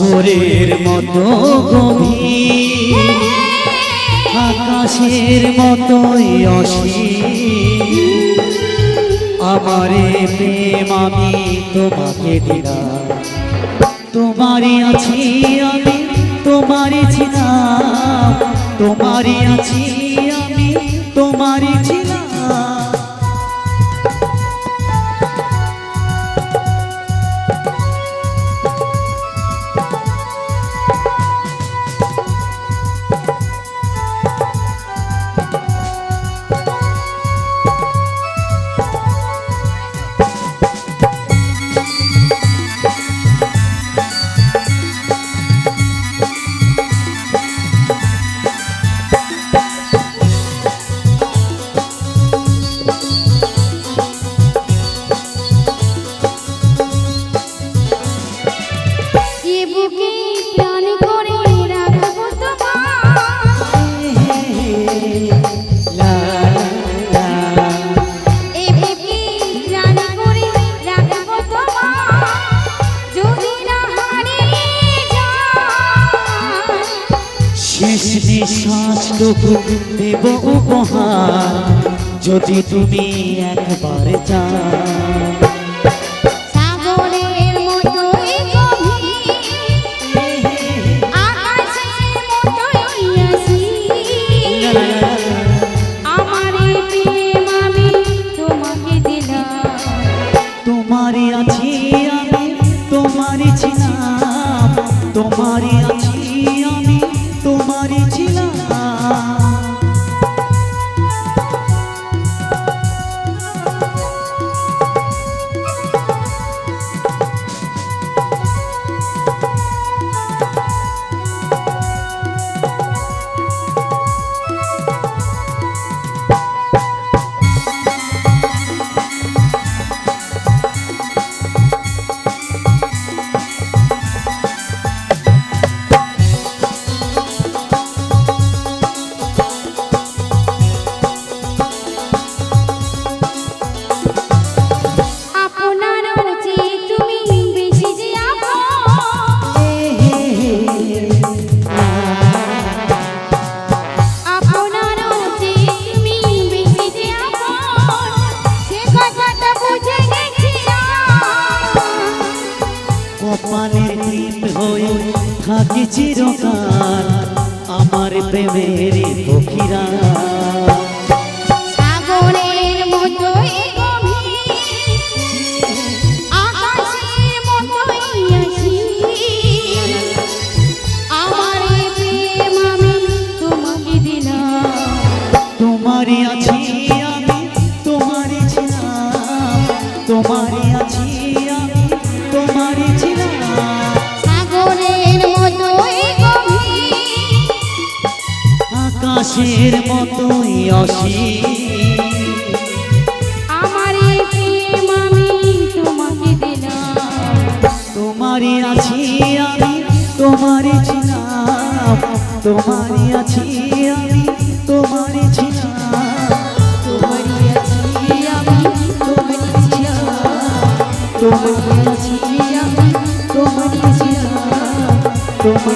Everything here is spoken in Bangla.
সাগরের মতো গভীর, আকাশের মতোই আমারে প্রেম আমি তোমাকে দিলাম। তোমারই আছি আমি, তোমারই ছিলাম। তোমারই আছি শেষ নিঃশ্বাসটুকু দেব উপহার যদি তুমি একবার চাও। দিলাম। তোমারই আছি আমি তোমারই থাকি চিরকাল আমার প্রেমের পক্ষীরা। আকাশের মতোই অসীম। তোমার প্রেম আমি তোমাকে দিলাম। তোমারই আছি আমি তোমারই ছিলাম তোমারই আছি আমি তোমারই ছিলাম তোমারই আছি আমি তোমারই ছিলাম তোমারই আছি আমি তোমারই ছিলাম তোমার